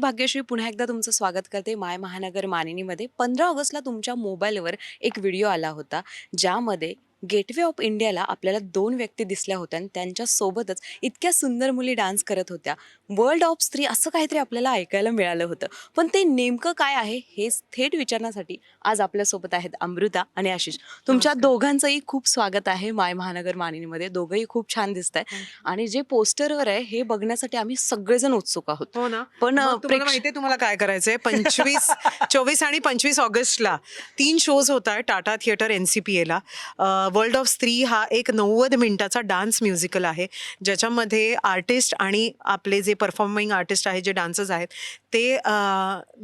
भाग्यश्री पुन्हा एकदा तुमचं स्वागत करते माय महानगर मानिनीमध्ये. पंधरा ऑगस्टला तुमच्या मोबाईलवर एक व्हिडिओ आला होता ज्यामध्ये गेटवे ऑफ इंडियाला आपल्याला दोन व्यक्ती दिसल्या होत्या आणि त्यांच्यासोबतच इतक्या सुंदर मुली डान्स करत होत्या. वर्ल्ड ऑफ स्त्री असं काहीतरी आपल्याला ऐकायला मिळालं होतं. पण ते नेमकं काय आहे हे थेट विचारण्यासाठी आज आपल्यासोबत आहेत अमृता आणि आशिष. तुमच्या दोघांचंही खूप स्वागत आहे माय महानगर मानिनीमध्ये. दोघंही खूप छान दिसत आहे आणि जे पोस्टरवर आहे हे बघण्यासाठी आम्ही सगळेजण उत्सुक आहोत. हो ना. पण माहितीये तुम्हाला काय करायचंय? पंचवीस चोवीस आणि पंचवीस ऑगस्टला तीन शोज होत आहे Tata theatre N C P एला वर्ल्ड ऑफ स्त्री हा एक नव्वद मिनिटाचा डान्स म्युझिकल आहे. ज्याच्यामध्ये आर्टिस्ट आणि आपले जे परफॉर्मिंग आर्टिस्ट आहेत जे डान्सर्स आहेत ते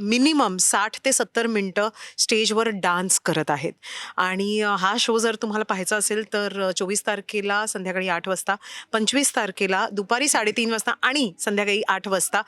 मिनिमम साठ ते सत्तर मिनटं स्टेजवर डान्स करत आहेत. आणि हा शो जर तुम्हाला पाहायचा असेल तर चोवीस तारखेला संध्याकाळी आठ वाजता पंचवीस तारखेला दुपारी साडेतीन वाजता आणि संध्याकाळी आठ वाजता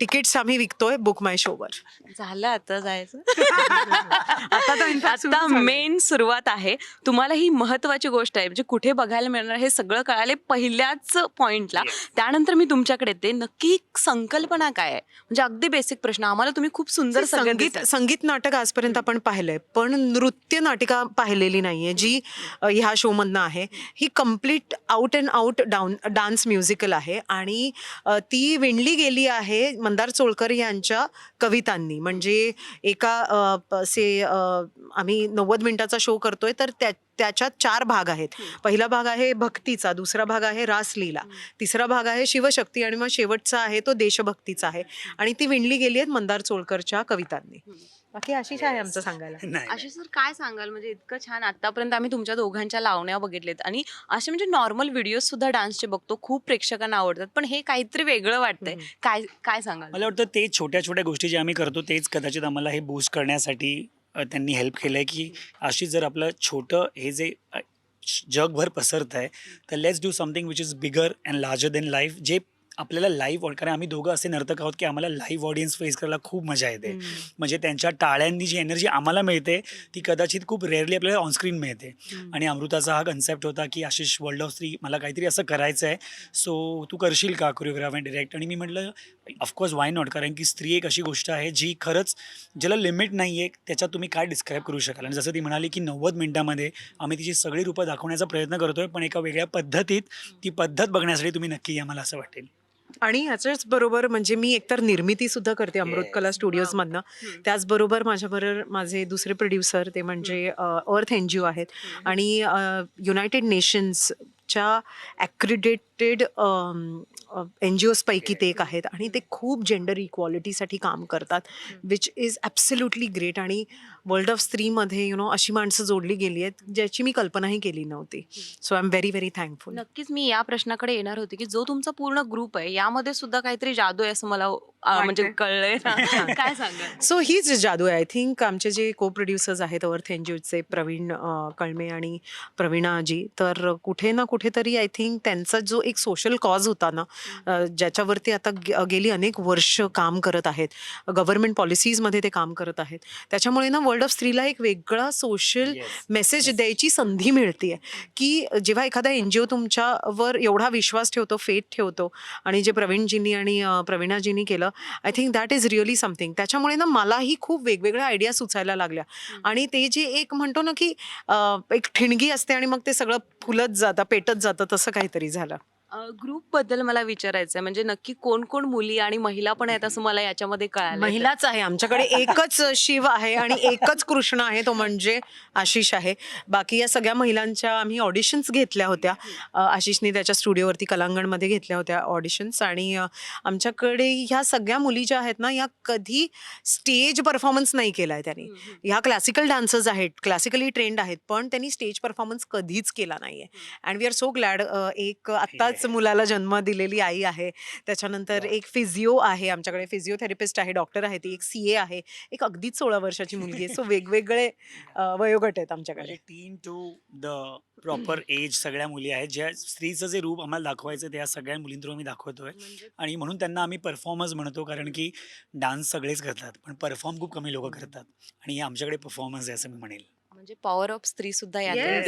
तिकीट्स आम्ही विकतोय बुक माय शोवर झालं आता जायचं. आता. मेन सुरुवात आहे. तुम्हाला ही महत्वाची गोष्ट आहे. म्हणजे कुठे बघायला मिळणार हे सगळं कळाले पहिल्याच पॉइंटला. त्यानंतर मी तुमच्याकडे येते. नक्की संकल्पना काय आहे? म्हणजे अगदी बेसिक प्रश्न. आम्हाला तुम्ही खूप सुंदर संगीत. संगीत नाटक आजपर्यंत आपण पाहिलंय. पण नृत्य नाटिका पाहिलेली नाहीये जी ह्या शो मधनं आहे. ही complete out and out down dance musical आहे. आणि ती विणली गेली आहे मंदार चोळकर यांच्या कवितांनी. म्हणजे एका अ, प- से अ, आम्ही नव्वद मिनिटाचा शो करतोय तर त्या त्याच्यात चार भाग आहेत. पहिला भाग आहे भक्तीचा दुसरा भाग आहे रासलीला. तिसरा भाग आहे शिवशक्ती आणि मग शेवटचा आहे तो देशभक्तीचा आहे. आणि ती विणली गेली आहेत मंदार चोळकरच्या कवितांनी. बाकी आशिष आहे आमचं सांगायला. नाही अशी सर काय सांगाल? म्हणजे इतकं छान आतापर्यंत आम्ही तुमच्या दोघांच्या लावण्या बघितलेत आणि असे म्हणजे नॉर्मल व्हिडिओ सुद्धा डान्सचे बघतो. खूप प्रेक्षकांना आवडतात. पण हे काहीतरी वेगळं वाटतंय. काय काय सांगाल? मला वाटतं ते छोट्या छोट्या गोष्टी जे आम्ही करतो तेच कदाचित आम्हाला हे बूस्ट करण्यासाठी अ, त्यांनी हेल्प केलं आहे की अशी जर आपलं छोटं हे जे अ, श- जगभर पसरत आहे तर let's do something which is bigger and larger than life जे आपल्याला लाईव्ह कारण आम्ही दोघं असे नर्तक आहोत की आम्हाला लाईव्ह ऑडियन्स फेस करायला खूप मजा येते. म्हणजे त्यांच्या टाळ्यांनी जी एनर्जी आम्हाला मिळते ती कदाचित खूप रेअरली आपल्याला ऑनस्क्रीन मिळते. आणि अमृताचा हा कन्सेप्ट होता की आशिष वर्ल्ड ऑफ स्त्री मला काहीतरी असं करायचं आहे सो तू करशील का कोरिओग्राफ अँड डिरेक्ट आणि मी म्हटलं ऑफकोर्स वाय नॉट कारण की स्त्री एक अशी गोष्ट आहे जी खरंच ज्याला लिमिट नाही आहे त्याच्यात तुम्ही काय डिस्क्राईब करू शकाल? आणि जसं ती म्हणाली की नव्वद मिनिटामध्ये आम्ही तिची सगळी रूपं दाखवण्याचा प्रयत्न करतोय पण एका वेगळ्या पद्धतीत ती पद्धत बघण्यासाठी तुम्ही नक्की या मला असं वाटेल. आणि ह्याच्याच बरोबर म्हणजे मी एकतर निर्मिती सुद्धा करते अमृत कला स्टुडिओज मधनं. त्याचबरोबर माझ्याबरोबर माझे दुसरे प्रोड्युसर ते म्हणजे अर्थ एन जी ओ आहेत. आणि युनायटेड नेशन्सच्या ॲक्रिडेटेड एन जी ओजपैकी ते एक आहेत आणि ते खूप जेंडर इक्वालिटीसाठी काम करतात विच इज ॲब्सल्युटली ग्रेट आणि वर्ल्ड ऑफ स्त्रीमध्ये यु नो अशी माणसं जोडली गेली आहेत ज्याची मी कल्पनाही केली नव्हती. So I am very very thankful नक्कीच मी या प्रश्नाकडे येणार होते की जो तुमचा पूर्ण ग्रुप आहे यामध्ये सुद्धा काहीतरी जादू आहे असं मला म्हणजे. कळलंय. काय सांगाल? सो हीच जादू आहे. आय थिंक आमचे जे को प्रोड्युसर्स आहेत अर्थ एनजीओचे प्रवीण कळमे आणि प्रवीणाजी तर कुठे ना कुठेतरी आय थिंक त्यांचा जो एक सोशल कॉज होता ना ज्याच्यावरती आता गेली अनेक वर्ष काम करत आहेत. गव्हर्नमेंट पॉलिसीजमध्ये ते काम करत आहेत. त्याच्यामुळे ना वर्ल्ड ऑफ स्त्रीला एक वेगळा सोशल. मेसेज द्यायची संधी मिळते की जेव्हा एखादा एन जी ओ तुमच्यावर एवढा विश्वास ठेवतो फेथ ठेवतो आणि जे प्रवीणजींनी आणि प्रवीणाजींनी केलं I think that is really something. त्याच्यामुळे ना मलाही खूप वेगवेगळ्या आयडिया सुचायला लागल्या. आणि ते जे एक म्हणतो ना की एक ठिणगी असते आणि मग ते सगळं फुलत जातं पेटत जातं तसं काहीतरी झालं. ग्रुपबद्दल मला विचारायचं आहे म्हणजे नक्की कोण कोण मुली आणि महिला पण आहेत असं मला याच्यामध्ये कळालं महिलाच आहे. आमच्याकडे एकच शिव आहे आणि एकच कृष्ण आहे. तो म्हणजे आशिष आहे. बाकी या सगळ्या महिलांच्या आम्ही ऑडिशन्स घेतल्या होत्या. आशिषने त्याच्या स्टुडिओवरती कलांगणमध्ये घेतल्या होत्या ऑडिशन्स आणि आमच्याकडे ह्या सगळ्या मुली ज्या आहेत ना या कधी स्टेज परफॉर्मन्स नाही केला आहे त्यांनी ह्या क्लासिकल डान्सर्स आहेत. क्लासिकली ट्रेंड आहेत. पण त्यांनी स्टेज परफॉर्मन्स कधीच केला नाहीये. And we are so glad एक आत्ताच मुलाला जन्म दिलेली आई आहे. त्याच्यानंतर एक फिजिओ आहे. आमच्याकडे फिजिओथेरपिस्ट आहे डॉक्टर आहे ती एक सी ए आहे. एक अगदीच सोळा वर्षाची मुलगी आहे. सो वेगवेगळे अ, वयोगट आहेत आमच्याकडे. म्हणजे teen to the proper age सगळ्या मुली आहेत. ज्या स्त्रीचं जे रूप आम्हाला दाखवायचं ते या सगळ्या मुलींथ्रू आम्ही दाखवतोय. आणि म्हणून त्यांना आम्ही परफॉर्मर्स म्हणतो कारण की डान्स सगळेच करतात. पण परफॉर्म खूप कमी लोक करतात. आणि हे आमच्याकडे परफॉर्मन्स आहे असं मी म्हणेल. म्हणजे पॉवर ऑफ स्त्री सुद्धा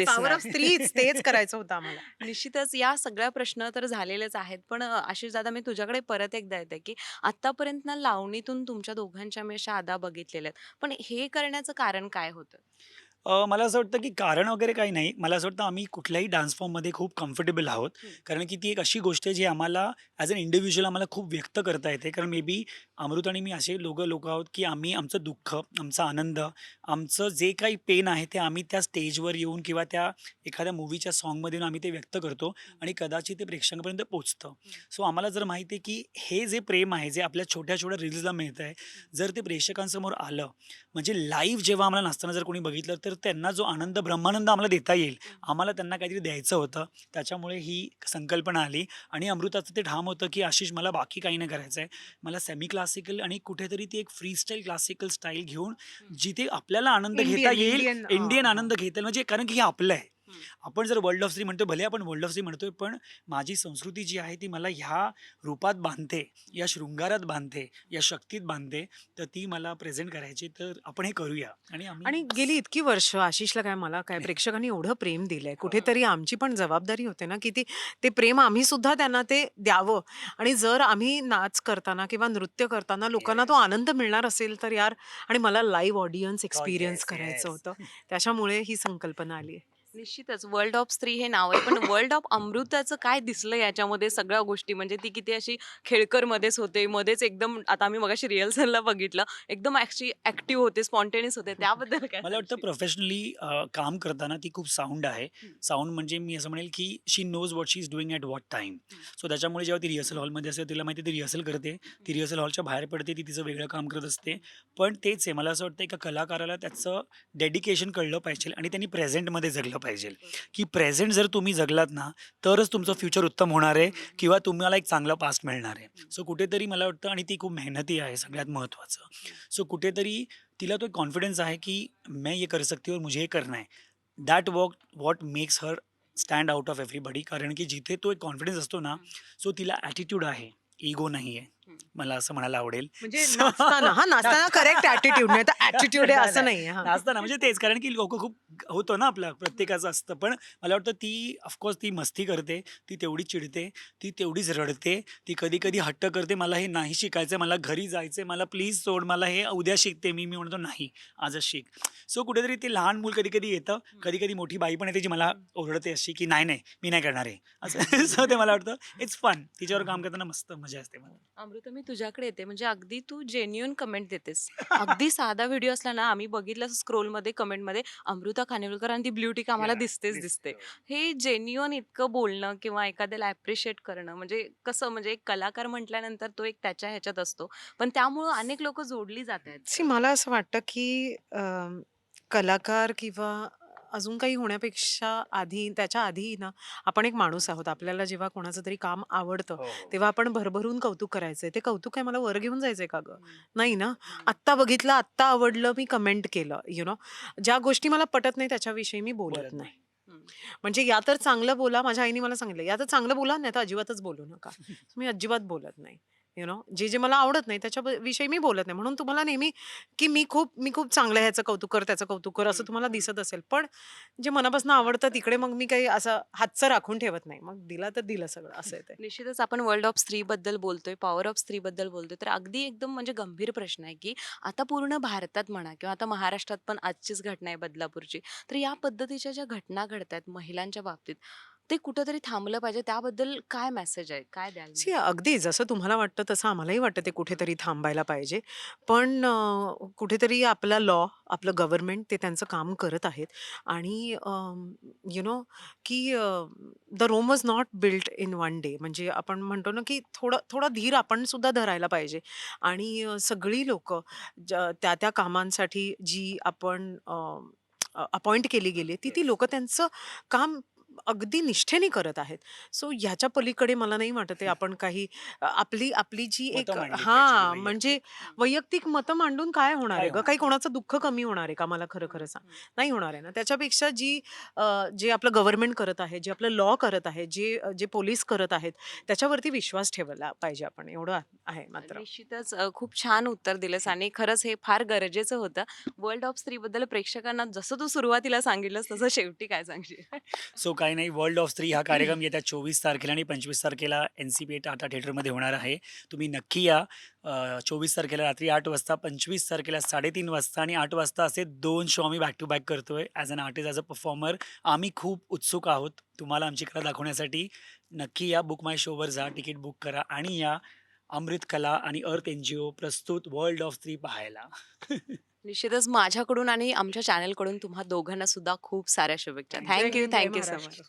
पॉवर. ऑफ स्त्रीच तेच करायचं होतं आम्हाला. निश्चितच या सगळ्या प्रश्न तर झालेलेच आहेत. पण आशिष दादा मी तुझ्याकडे परत एकदा येते की आतापर्यंत ना लावणीतून तुमच्या दोघांच्या मी अशा अदा बघितलेल्या आहेत. पण हे करण्याचं कारण काय होतं? अ, मला असं वाटतं की कारण वगैरे काही नाही. मला असं वाटतं आम्ही कुठल्याही डान्स फॉर्ममध्ये खूप कम्फर्टेबल आहोत. हं. कारण की ती एक अशी गोष्ट आहे जी आम्हाला ॲज अन इंडिव्हिज्युअल आम्हाला खूप व्यक्त करता येते. कारण मे बी अमृत आणि मी असे लोक लोक आहोत की आम्ही आमचं दुःख आमचा आनंद आमचं जे काही पेन आहे ते आम्ही त्या स्टेजवर येऊन किंवा त्या एखाद्या मूवीच्या सॉन्गमध्ये येऊन आम्ही ते व्यक्त करतो आणि कदाचित ते प्रेक्षकांपर्यंत पोचतं सो आम्हाला जर माहिती आहे की हे जे प्रेम आहे जे आपल्या छोट्या छोट्या रील्सला मिळतं आहे जर ते प्रेक्षकांसमोर आलं म्हणजे लाईव्ह जेव्हा आम्हाला नाचताना जर कोणी बघितलं तर त्यांना जो आनंद ब्रह्मानंद आम्हाला देता येईल आम्हाला त्यांना काहीतरी द्यायचं होतं त्याच्यामुळे ही संकल्पना आली आणि अमृताचं ते ठाम होतं की आशिष मला बाकी काही नाही करायचं आहे मला सेमी क्लासिकल आणि कुठेतरी ती एक फ्री स्टाईल क्लासिकल स्टाईल घेऊन जिथे आपल्याला आनंद घेता येईल इंडियन. आनंद घेता येईल म्हणजे कारण की हे आपलं आहे. आपण जर वर्ल्ड ऑफ स्त्री म्हणतो भले आपण वर्ल्ड ऑफ स्त्री म्हणतोय पण माझी संस्कृती जी आहे ती मला ह्या रूपात बांधते या शृंगारात बांधते या शक्तीत बांधते तर ती मला प्रेझेंट करायची तर आपण हे करूया. आणि गेली इतकी वर्ष आशिषला काय मला काय प्रेक्षकांनी एवढं प्रेम दिलंय कुठेतरी आमची पण जबाबदारी होते ना की ती ते प्रेम आम्ही सुद्धा त्यांना ते द्यावं. आणि जर आम्ही नाच करताना किंवा नृत्य करताना लोकांना तो आनंद मिळणार असेल तर यार आणि मला लाईव्ह ऑडियन्स एक्सपिरियन्स करायचं. होतं. त्याच्यामुळे ही संकल्पना आली आहे. निश्चितच. वर्ल्ड ऑफ स्त्री हे नाव आहे. पण वर्ल्ड ऑफ अमृताचं काय दिसलं याच्यामध्ये सगळ्या गोष्टी? म्हणजे ती किती अशी खेळकर मध्येच होते मध्येच एकदम आता आम्ही मगाशी रिहर्सलला बघितलं एकदम अशी ऍक्टिव्ह होते स्पॉन्टेनियस होते. त्याबद्दल काय मला वाटतं? प्रोफेशनली काम करताना ती खूप साऊंड आहे. साऊंड म्हणजे मी असं म्हणेल की she knows what she is doing at what time so त्याच्यामुळे जेव्हा ती रिहर्सल हॉलमध्ये असते तिला माहिती ती रिहर्सल करते. ती रिहर्सल हॉलच्या बाहेर पडते ती तिचं वेगळं काम करत असते. पण तेच आहे. मला असं वाटतं एका कलाकाराला त्याचं डेडिकेशन कळलं पाहिजे आणि त्यांनी प्रेझेंटमध्ये जगलं पाहिजे. की प्रेझेंट जर तुम्ही जगलात ना तरच तुमचं फ्युचर उत्तम होणार आहे किंवा तुम्हाला एक चांगला पास्ट मिळणार आहे. सो कुठेतरी मला वाटतं आणि ती खूप मेहनती आहे सगळ्यात महत्त्वाचं सो कुठेतरी तिला तो एक कॉन्फिडन्स आहे की मैं ये कर सकती हूँ और मुझे ये करना आहे. That walk what makes her stand out of everybody कारण की जिथे तो एक कॉन्फिडन्स असतो ना सो तिला ॲटिट्यूड आहे. इगो नाही आहे मला असं म्हणायला आवडेल. म्हणजे So- नाचताना हा नाचताना करेक्ट ऍटिट्यूड नाही तर ऍटिट्यूड आहे असं नाही. हा. नाचताना म्हणजे तेच कारण की लोक खूप होतो ना आपलं प्रत्येकाचं असतं. पण मला वाटतं ती ऑफकोर्स ती मस्ती करते ती तेवढी चिडते ती तेवढीच रडते ती कधी कधी हट्ट करते मला हे नाही शिकायचं मला घरी जायचं मला प्लीज सोड मला हे उद्या शिकते मी मी म्हणतो नाही आजच शिक. सो कुठेतरी ते लहान मूल कधी कधी येतं कधी कधी मोठी बाई पण येते जी मला ओरडते अशी की नाही नाही मी नाही करणार आहे. असं सो ते मला वाटतं इट्स फन तिच्यावर काम करताना मस्त मजा असते मला. अमृता मी तुझ्याकडे येते. म्हणजे अगदी तू जेन्युन कमेंट देतेस. अगदी साधा व्हिडिओ असला ना आम्ही बघितलं स्क्रोलमध्ये कमेंटमध्ये अमृता खानेविलकर आणि ती ब्ल्यू टिक आम्हाला दिसतेच दिसते. हे जेन्युअन इतकं बोलणं किंवा एखाद्याला ॲप्रिशिएट करणं म्हणजे कसं म्हणजे एक कलाकार म्हटल्यानंतर तो एक त्याच्या ह्याच्यात असतो. पण त्यामुळं अनेक लोक जोडली जात आहेत. सी मला असं वाटतं की कलाकार किंवा अजून काही होण्यापेक्षा आधी त्याच्या आधी ना आपण एक माणूस आहोत. आपल्याला जेव्हा कोणाचं तरी काम आवडतं तेव्हा आपण भरभरून कौतुक करायचंय. ते कौतुक काय मला वर घेऊन जायचंय का ग? नाही ना? आत्ता बघितलं आत्ता आवडलं मी कमेंट केलं यु नो ज्या गोष्टी मला पटत नाही त्याच्याविषयी मी बोलत नाही. म्हणजे या तर चांगलं बोला माझ्या आईने मला सांगितलं या तर चांगलं बोला नाही तर अजिबातच बोलू नका. मी अजिबात बोलत नाही. यु नो जे जे मला आवडत नाही त्याच्या ब- विषयी मी बोलत नाही. म्हणून तुम्हाला नेहमी की मी खूप मी खूप चांगलं ह्याचं कौतुक कर त्याचं कौतुक कर असं तुम्हाला दिसत असेल. पण जे मनापासून आवडतं तिकडे मग मी काही असं हातचं राखून ठेवत नाही. मग दिला तर दिलं सगळं असं आहे ते. निश्चितच आपण वर्ल्ड ऑफ स्त्रीबद्दल बोलतोय पॉवर ऑफ स्त्रीबद्दल बोलतोय. तर अगदी एकदम म्हणजे गंभीर प्रश्न आहे की आता पूर्ण भारतात म्हणा किंवा आता महाराष्ट्रात पण आजचीच घटना आहे बदलापूरची. तर या पद्धतीच्या ज्या घटना घडत आहेत महिलांच्या बाबतीत ते कुठंतरी थांबलं पाहिजे. त्याबद्दल काय मेसेज आहे? काय द्याल सी अगदी जसं तुम्हाला वाटतं तसं आम्हालाही वाटतं ते कुठेतरी थांबायला पाहिजे. पण अं, कुठेतरी आपला लॉ आपलं गव्हर्नमेंट ते त्यांचं काम करत आहेत. आणि यु नो की the Rome was not built in one day. म्हणजे आपण म्हणतो ना की थोडं थोडा धीर आपण सुद्धा धरायला पाहिजे. आणि अं, सगळी लोक त्या त्या कामांसाठी जी आपण अपॉइंट केली गेली ती ती लोक त्यांचं काम अगदी निष्ठेने करत आहेत. सो ह्याच्या पलीकडे मला नाही वाटत आहे आपण काही अ, आपली आपली जी एक मतं मांडली पाहिजे हा वैयक्तिक. म्हणजे वैयक्तिक मतं मांडून काय होणार काय आहे ग? होणार? काही कोणाचं दुःख कमी होणार आहे का? मला खरं खरं सांग. नाही होणार आहे ना. त्याच्यापेक्षा जी अ, जे आपलं गव्हर्नमेंट करत आहे जे आपलं लॉ करत आहे जे जे पोलीस करत आहेत त्याच्यावरती विश्वास ठेवला पाहिजे आपण. एवढं आहे मात्र. निश्चितच अ, खूप छान उत्तर दिलंस आणि खरंच हे फार गरजेचं होतं. वर्ल्ड ऑफ स्त्रीबद्दल प्रेक्षकांना जसं तू सुरुवातीला सांगितलंस तसं शेवटी काय सांगशील? सो काही नाही वर्ल्ड ऑफ स्त्री हा कार्यक्रम येत्या चोवीस तारखेला आणि पंचवीस तारखेला एन सी पी टाटा थिएटरमध्ये होणार आहे. तुम्ही नक्की या. चोवीस तारखेला रात्री आठ वाजता पंचवीस तारखेला साडेतीन वाजता आणि आठ वाजता असे दोन शो आम्ही बॅक टू बॅक करतोय. As an artist as a performer आम्ही खूप उत्सुक आहोत. तुम्हाला आमची कला दाखवण्यासाठी नक्की या. बुक माय शोवर जा. तिकीट बुक करा आणि या. अमृत कला आणि अर्थ एन जी ओ प्रस्तुत वर्ल्ड ऑफ स्त्री पाहायला. निश्चितच माझ्याकडून आणि आमच्या चॅनलकडून तुम्हा दोघांना सुद्धा खूप साऱ्या शुभेच्छा थँक्यू थँक्यू सो मच.